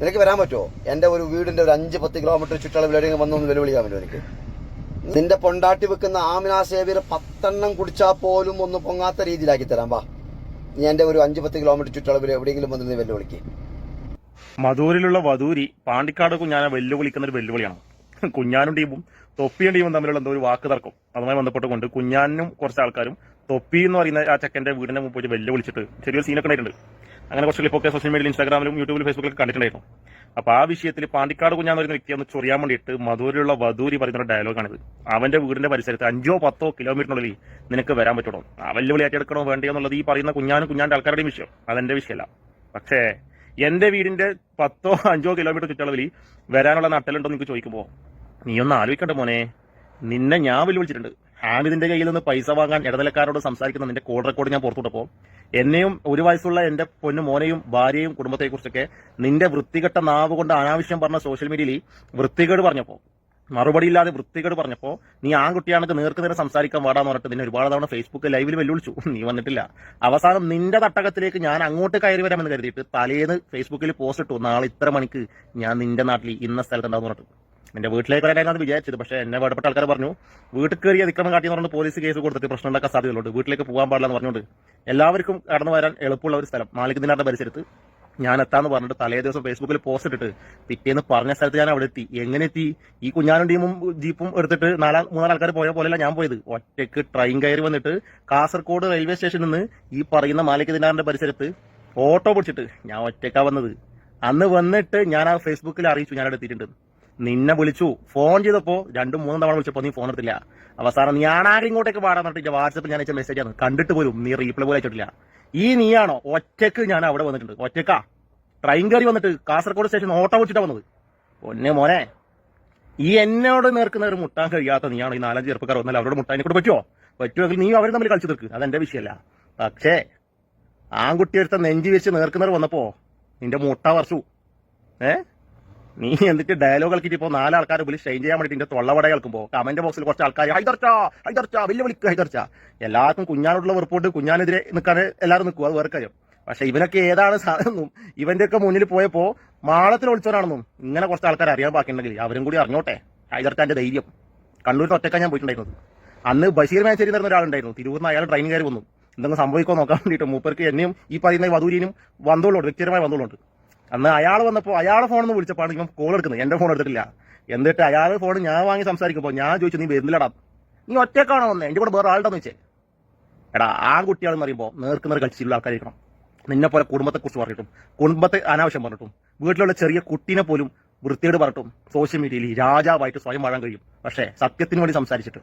നിനക്ക് വരാൻ പറ്റുമോ? എന്റെ ഒരു വീടിന്റെ ഒരു അഞ്ച് പത്ത് കിലോമീറ്റർ ചുറ്റളവിൽ എവിടെയെങ്കിലും വന്നൊന്ന് വെല്ലുവിളിക്കാൻ പറ്റുമോ എനിക്ക്? നിന്റെ പൊണ്ടാട്ടി വെക്കുന്ന ആമിനാ സേവിയർ പത്തെണ്ണം കുടിച്ചാൽ പോലും ഒന്ന് പൊങ്ങാത്ത രീതിയിലാക്കി തരാം വാ. നീ എന്റെ ഒരു അഞ്ച് പത്ത് കിലോമീറ്റർ ചുറ്റളവിൽ എവിടെയെങ്കിലും വന്ന് നീ വെല്ലുവിളിക്ക്. മധൂരിലുള്ള വധൂരി പാണ്ടിക്കാട് കുഞ്ഞാനെ വെല്ലുവിളിക്കുന്ന ഒരു വെല്ലുവിളിയാണ്. കുഞ്ഞാനും ടീമും തൊപ്പിയും ടീമും തമ്മിലുള്ള എന്തോ ഒരു വാക്ക് തർക്കം. അതുമായി ബന്ധപ്പെട്ടുകൊണ്ട് കുഞ്ഞാനും കുറച്ച് ആൾക്കാരും തൊപ്പി എന്ന് പറയുന്ന ആ ചെക്കന്റെ വീടിന്റെ മുമ്പ് പോയിട്ട് വെല്ലുവിളിച്ചിട്ട് ചെറിയൊരു സീനൊക്കെ ഉണ്ടായിട്ടുണ്ട്. അങ്ങനെ കുറച്ച് ക്ലിപ്പൊക്കെ സോഷ്യൽ മീഡിയയിൽ ഇൻസ്റ്റാഗ്രാമിലും യൂട്യൂബിലും ഫേസ്ബുക്കിലും കണ്ടിട്ടുണ്ടായിരുന്നു. അപ്പോൾ ആ വിഷയത്തിൽ പാണ്ടിക്കാട് കുഞ്ഞാന്ന് പറയുന്ന വ്യക്തി ഒന്ന് ചൊറിയാൻ വേണ്ടിയിട്ട് മധൂരിലുള്ള വധൂരി പറയുന്ന ഡയലോഗാണിത് അവന്റെ വീടിന്റെ പരിസരത്ത് അഞ്ചോ പത്തോ കിലോമീറ്ററിനുള്ളിൽ നിനക്ക് വരാൻ പറ്റണം? ആ വെല്ലുവിളി ഏറ്റെടുക്കണോ വേണ്ടിയോ എന്നുള്ളത് ഈ പറയുന്ന കുഞ്ഞാനും കുഞ്ഞാന്റെ ആൾക്കാരുടെയും വിഷയം. അതെന്റെ വിഷയമല്ല. പക്ഷേ എന്റെ വീടിന്റെ പത്തോ അഞ്ചോ കിലോമീറ്റർ ചുറ്റളവിൽ വരാനുള്ള നട്ടലുണ്ടോ എന്ന് ചോദിക്കുമ്പോൾ ചോദിക്കുമ്പോ നീ ഒന്ന് ആലോചിക്കണ്ട മോനെ. നിന്നെ ഞാൻ വെല്ലുവിളിച്ചിട്ടുണ്ട്. ഹാമിദിന്റെ കയ്യിൽ നിന്ന് പൈസ വാങ്ങാൻ ഇടനിലക്കാരോട് സംസാരിക്കുന്ന നിന്റെ കോൾ റെക്കോർഡ് ഞാൻ പുറത്തുവിട്ടപ്പോ എന്നെയും ഒരു വയസ്സുള്ള എന്റെ പൊന്നു മോനെയും ഭാര്യയും കുടുംബത്തെ കുറിച്ചൊക്കെ നിന്റെ വൃത്തികെട്ട നാവ് കൊണ്ട് അനാവശ്യം പറഞ്ഞ സോഷ്യൽ മീഡിയയിൽ വൃത്തികേട് പറഞ്ഞപ്പോ മറുപടി ഇല്ലാതെ വൃത്തികേട് പറഞ്ഞപ്പോ നീ ആൺകുട്ടിയാണെങ്കിൽ നേർക്ക് നേരെ സംസാരിക്കാൻ പാടാന്ന് പറഞ്ഞിട്ട് നിന്നെ ഒരുപാട് തവണ ഫേസ്ബുക്ക് ലൈവിൽ വെല്ലുവിളിച്ചു. നീ വന്നിട്ടില്ല. അവസാനം നിന്റെ തട്ടകത്തിലേക്ക് ഞാൻ അങ്ങോട്ട് കയറി വരാമെന്ന് കരുതിയിട്ട് തലേന്ന് ഫേസ്ബുക്കിൽ പോസ്റ്റ് ഇട്ടു. നാളെ ഇത്ര മണിക്ക് ഞാൻ നിന്റെ നാട്ടിൽ ഇന്ന സ്ഥലത്ത് ഉണ്ടാവും പറഞ്ഞിട്ട്. എന്റെ വീട്ടിലേക്ക് വരാനാണ് വിചാരിച്ചത്. പക്ഷേ എന്നെ വേണ്ടപ്പെട്ട ആൾക്കാർ പറഞ്ഞു വീട്ടിൽ കയറി അതിക്രമം കാട്ടി എന്ന് പറഞ്ഞ് പോലീസ് കേസ് കൊടുത്തിട്ട് പ്രശ്നം ഉണ്ടാക്കാൻ സാധ്യതയുള്ളൂ. വീട്ടിലേക്ക് പോകാൻ പാടില്ല എന്ന് പറഞ്ഞുകൊണ്ട് എല്ലാവർക്കും കടന്നു വരാൻ എളുപ്പമുള്ള ഒരു സ്ഥലം. മാലിക് ദിനാറിന്റെ പരിസരത്ത് ഞാൻ എത്താന്ന് പറഞ്ഞിട്ട് തലേ ദിവസം ഫേസ്ബുക്കിൽ പോസ്റ്റ് ഇട്ടിട്ട് പിറ്റേന്ന് പറഞ്ഞ സ്ഥലത്ത് ഞാൻ അവിടെ എത്തി. എങ്ങനെ എത്തി? ഈ കുഞ്ഞാനും ടീമും ജീപ്പും എടുത്തിട്ട് നാലാ മൂന്നാൽ ആൾക്കാർ പോയ പോലെയല്ല ഞാൻ പോയത്. ഒറ്റയ്ക്ക് ട്രെയിൻ കയറി വന്നിട്ട് കാസർഗോഡ് റെയിൽവേ സ്റ്റേഷനിൽ നിന്ന് ഈ പറയുന്ന മാലിക് ദിനാറിന്റെ പരിസരത്ത് ഓട്ടോ പിടിച്ചിട്ട് ഞാൻ ഒറ്റയ്ക്കാ വന്നത്. അന്ന് വന്നിട്ട് ഞാൻ ആ ഫേസ്ബുക്കിൽ അറിയിച്ചു ഞാൻ അവിടെ എത്തിയിട്ടുണ്ട്. നിന്നെ വിളിച്ചു. ഫോൺ ചെയ്തപ്പോ രണ്ടും മൂന്നും തവണ വിളിച്ചപ്പോ നീ ഫോൺ എടുത്തില്ല. അവസാനം നീ ആണാകെ ഇങ്ങോട്ടേക്ക് പാടാൻ പറഞ്ഞിട്ട് വാട്സപ്പിൽ ഞാൻ അയച്ച മെസ്സേജ് ആണ്. കണ്ടിട്ട് പോലും നീ റീപ്ലൈ പോലും അയച്ചിട്ടില്ല. ഈ നീയാണോ? ഒറ്റയ്ക്ക് ഞാൻ അവിടെ വന്നിട്ടുണ്ട്. ഒറ്റക്കാ? ട്രെയിൻ കയറി വന്നിട്ട് കാസർഗോഡ് സ്റ്റേഷൻ ഓട്ടോ വിളിച്ചിട്ടാ വന്നത്. ഒന്നെ മോനെ. ഈ എന്നോട് നേർക്കുന്ന ഒരു മുട്ടാൻ കഴിയാത്ത നീയാണോ? ഈ നാലഞ്ച് ചെറുപ്പക്കാർ വന്നാൽ അവരോട് മുട്ടാനെ കൂടെ പറ്റുമോ പറ്റുമെങ്കിൽ നീ അവർ തമ്മിൽ കളിച്ചു തീർക്ക്. അതെന്റെ വിഷയമല്ല. പക്ഷേ ആൺകുട്ടി എടുത്ത നെഞ്ചി വെച്ച് നേർക്കുന്നവർ വന്നപ്പോ നിന്റെ മുട്ട വർഷു ഏ? നീ എന്നിട്ട് ഡയലോഗ് കളിക്കിട്ട് ഇപ്പോ നാലാൾക്കാർ വിളിച്ച് ഷെയിൻ ചെയ്യാൻ വേണ്ടിട്ട് തൊള്ളവട കേൾക്കുമ്പോ കമന്റ് ബോക്സിൽ കുറച്ച് ആൾക്കാർ ഹൈദർച്ച ഹൈദർച്ച വലിയ വിളിക്കുക ഹൈദർച്ച. എല്ലാവർക്കും കുഞ്ഞാനോടുള്ള റിപ്പോർട്ട് കുഞ്ഞാനെതിരെ നിൽക്കാൻ എല്ലാവരും നിൽക്കും അത് വേറെ കാര്യം. പക്ഷെ ഇവനൊക്കെ ഏതാണ് സാധനം ഇവന്റെ ഒക്കെ മുന്നിൽ പോയപ്പോ മാളത്തിൽ ഒളിച്ചവനാണെന്നും ഇങ്ങനെ കുറച്ച് ആൾക്കാർ അറിയാൻ ബാക്കിയുണ്ടെങ്കിൽ അവരും കൂടി അറിഞ്ഞോട്ടെ ഹൈദർച്ചാന്റെ ധൈര്യം. കണ്ണൂരിൽ ഒറ്റക്കാൻ ഞാൻ പോയിട്ടുണ്ടായിരുന്നത്. അന്ന് ബഷീർ മേച്ചേരി നടന്ന ഒരാളുണ്ടായിരുന്നു തിരുവൂർന്ന് അയാൾ ട്രെയിൻ കയറി വന്നു. എന്തെങ്കിലും സംഭവിക്കോ നോക്കാൻ വേണ്ടിയിട്ട് മൂപ്പർക്ക് എന്നെയും ഈ പറയുന്ന വധൂരിനും വന്നോളുണ്ട് വ്യക്തിപരമായ വന്നോളുണ്ട് അന്ന് അയാൾ വന്നപ്പോൾ അയാളെ ഫോണിൽ വിളിച്ചപ്പോൾ ഇവൻ കോൾ എടുക്കുന്നത്. എന്റെ ഫോൺ എടുത്തിട്ടില്ല. എന്നിട്ട് അയാൾ ഫോൺ ഞാൻ വാങ്ങി സംസാരിക്കുമ്പോൾ ഞാൻ ചോദിച്ചു നീ വരുന്നില്ലടാ. നീ ഒറ്റക്കാണോ വന്നേ? എന്റെ കൂടെ വേറെ ആളുണ്ടെന്ന് വെച്ചേ എടാ ആ കുട്ടിയാണെന്ന് പറയുമ്പോൾ നേർക്കുന്നവർ കളിച്ചിട്ടുള്ള ആൾക്കാരിക്കണം നിന്നെ പോലെ കുടുംബത്തെക്കുറിച്ച് പറഞ്ഞിട്ടും കുടുംബത്തെ അനാവശ്യം പറഞ്ഞിട്ടും വീട്ടിലുള്ള ചെറിയ കുട്ടീനെ പോലും വൃത്തിയോട് പറഞ്ഞിട്ടും സോഷ്യൽ മീഡിയയിൽ രാജാവായിട്ട് സ്വയം വാഴാൻ കഴിയും. പക്ഷേ സത്യത്തിന് വേണ്ടി സംസാരിച്ചിട്ട്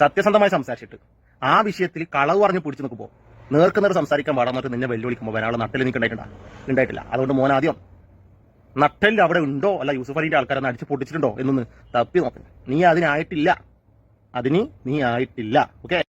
സത്യസന്ധമായി സംസാരിച്ചിട്ട് ആ വിഷയത്തിൽ കളവ് പറഞ്ഞ് പിടിച്ചു നിൽക്കുമ്പോൾ നേർക്കുന്നവർ സംസാരിക്കാൻ പാടാന്നിട്ട് നിന്നെ വെല്ലുവിളിക്കുമ്പോൾ വരാളെ നട്ടിൽ നിൽക്കണ്ടായിട്ടുണ്ടാ ഉണ്ടായിട്ടില്ല. അതുകൊണ്ട് മോൻ ആദ്യം നട്ടലിൽ അവിടെ ഉണ്ടോ? അല്ല യൂസഫ് അലിന്റെ ആൾക്കാരെ അടിച്ച് പൊട്ടിച്ചിട്ടുണ്ടോ? എന്നൊന്ന് തപ്പി നോക്കണം നീ അതിനായിട്ടില്ല. അതിന് നീ ആയിട്ടില്ല. ഓക്കെ?